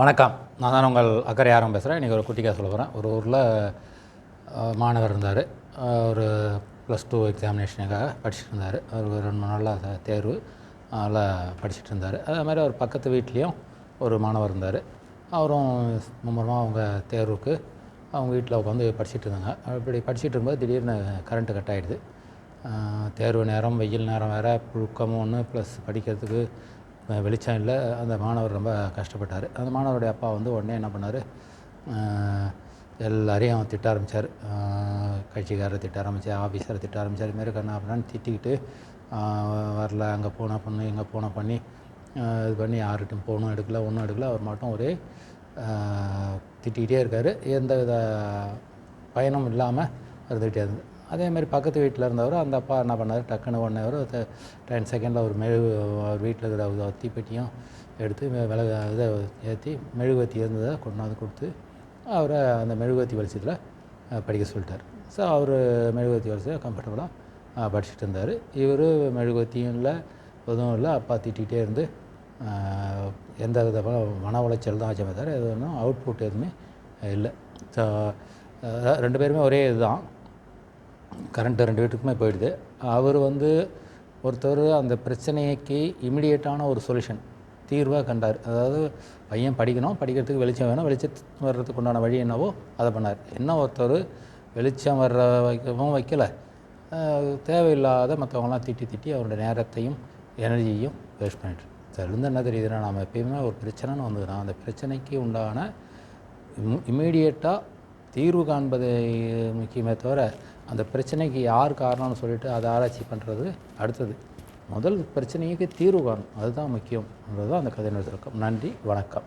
வணக்கம். நான் தான் உங்கள் அக்கறை யாரும் பேசுகிறேன் இன்றைக்கி ஒரு குட்டிக்காக சொல்ல போகிறேன் ஒரு ஊரில் மாணவர் இருந்தார். ஒரு ப்ளஸ் டூ எக்ஸாமினேஷனுக்காக படிச்சுட்டு இருந்தார். அவர் ஒரு ரெண்டு மூணு நாளில் தேர்வு நல்லா படிச்சுட்டு இருந்தார். அதே மாதிரி அவர் பக்கத்து வீட்லேயும் ஒரு மாணவர் இருந்தார். அவரும் மும்முரமாக அவங்க தேர்வுக்கு அவங்க வீட்டில் உட்காந்து படிச்சுட்டு இருந்தாங்க. அப்படி படிச்சுட்டு இருக்கும்போது திடீர்னு கரண்ட்டு கட் ஆகிடுது தேர்வு நேரம் வெயில் நேரம் வேறு புழுக்கமும் ஒன்று ப்ளஸ் படிக்கிறதுக்கு வெளிச்சம் இல்லை. அந்த மாணவர் ரொம்ப கஷ்டப்பட்டார். அந்த மாணவருடைய அப்பா வந்து உடனே என்ன பண்ணார்? எல்லாரையும் திட்ட ஆரம்பித்தார் கட்சிக்காரரை திட்ட ஆரம்பித்து ஆஃபீஸரை திட்ட ஆரம்பித்தார் இதுமாரி கண்ணா அப்படின்னு திட்டிக்கிட்டு வரல அங்கே போனால் பண்ணு இங்கே போனால் பண்ணி இது பண்ணி யார்கிட்டும் போகணும் எடுக்கல ஒன்றும் எடுக்கல. அவர் மட்டும் ஒரே திட்டிக்கிட்டே இருக்கார். எந்த வித பயனும் இல்லாமல் இருந்துகிட்டே இருந்து அதே மாதிரி பக்கத்து வீட்டில் இருந்தவர் அந்த அப்பா என்ன பண்ணார் டக்குன்னு ஒன் டென் செகண்டில் ஒரு மெழுகு அவர் வீட்டில் இருக்கிற ஒரு தீப்பெட்டியும் எடுத்து விலக இதை ஏற்றி மெழுகுவத்தி இருந்ததை கொண்டாந்து கொடுத்து அவரை அந்த மெழுகுவத்தி வெளிச்சத்தில் படிக்க சொல்லிட்டார். ஸோ அவர் மெழுகுவத்தி வெளிச்சத்தில் கம்ஃபர்டபுளாக படிச்சுட்டு இருந்தார். இவர் மெழுகுவத்தியும் இல்லை எதுவும் இல்லை அப்பா திட்டிகிட்டே இருந்து எந்த வித மன உளைச்சல் தான் ஆச்சமே தவிர எது ஒன்றும் அவுட்புட் எதுவுமே இல்லை. ஸோ ரெண்டு பேருமே ஒரே இதுதான். கரண்ட்டு ரெண்டு வீட்டுக்குமே போயிடுது. அவர் வந்து ஒருத்தர் அந்த பிரச்சனைக்கு இமிடியேட்டான ஒரு சொல்யூஷன் தீர்வாக கண்டார். அதாவது பையன் படிக்கணும் படிக்கிறதுக்கு வெளிச்சம் வேணும் வெளிச்சம் வர்றதுக்கு உண்டான வழி என்னவோ அதை பண்ணார். என்ன ஒருத்தர் வெளிச்சம் வர்ற வைக்கவும் வைக்கலை. தேவையில்லாத மற்றவங்களாம் திட்டி திட்டி அவரோட நேரத்தையும் எனர்ஜியையும் வேஸ்ட் பண்ணிட்டு அதுலேருந்து என்ன தெரியுதுன்னா நம்ம எப்பயுமே ஒரு பிரச்சனைன்னு வந்ததுன்னா அந்த பிரச்சனைக்கு உண்டான இம்மீடியட்டாக தீர்வு காண்பது முக்கியமே தவிர அந்த பிரச்சனைக்கு யார் காரணம்னு சொல்லிட்டு அதை ஆராய்ச்சி பண்ணுறது அடுத்தது. முதல் பிரச்சனைக்கு தீர்வு காணும். அதுதான் முக்கியம்ன்றது தான் அந்த கதை சுருக்கம் நன்றி வணக்கம்.